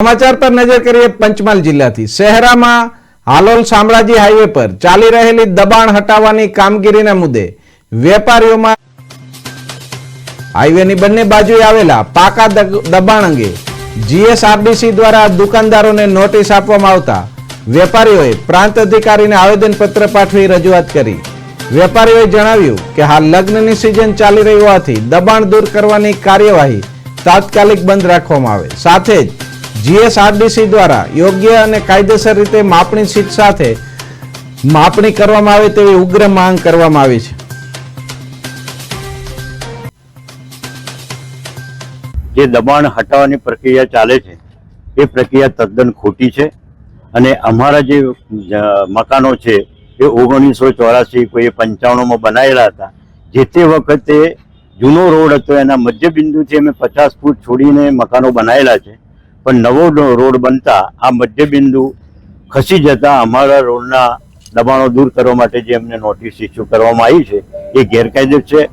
સમાચાર પર નજર કરીએ પંચમહાલ જિલ્લાથી. શહેરામાં હાલોલ શામળાજી હાઈવે પર ચાલી રહેલી દબાણ હટાવવાની કામગીરીના મુદ્દે વેપારીઓમાં હાઈવેની બંને બાજુએ આવેલા પાકા દબાણ અંગે જીએસઆરડીસી દ્વારા દુકાનદારોને નોટિસ આપવામાં આવતા વેપારીઓએ પ્રાંત અધિકારીને આવેદનપત્ર પાઠવી રજૂઆત કરી. વેપારીઓએ જણાવ્યું કે હાલ લગ્નની સિઝન ચાલી રહી હોવાથી દબાણ દૂર કરવાની કાર્યવાહી તાત્કાલિક બંધ રાખવામાં આવે. સાથે જ જીએસઆરડીસી દ્વારા યોગ્ય અને કાયદેસર રીતે માપણી સીટ સાથે માપણી કરવામાં આવે તેવી ઉગ્ર માંગ કરવામાં આવી છે. જે દબાણ હટાવવાની પ્રક્રિયા ચાલે છે, એ પ્રક્રિયા તદ્દન ખોટી છે અને અમારા જે મકાનો છે, એ ઓગણીસો ચોરાસી કોઈ પંચાણુંમાં બનાવેલા હતા. જે તે વખતે જૂનો રોડ હતો, એના મધ્યબિંદુથી અમે પચાસ ફૂટ છોડીને મકાનો બનાવેલા છે. પણ નવો રોડ બનતા આ મધ્યબિંદુ ખસી જતા અમારા રોડના દબાણો દૂર કરવા માટે જે અમને નોટિસ ઇસ્યુ કરવામાં આવી છે, એ ગેરકાયદે છે.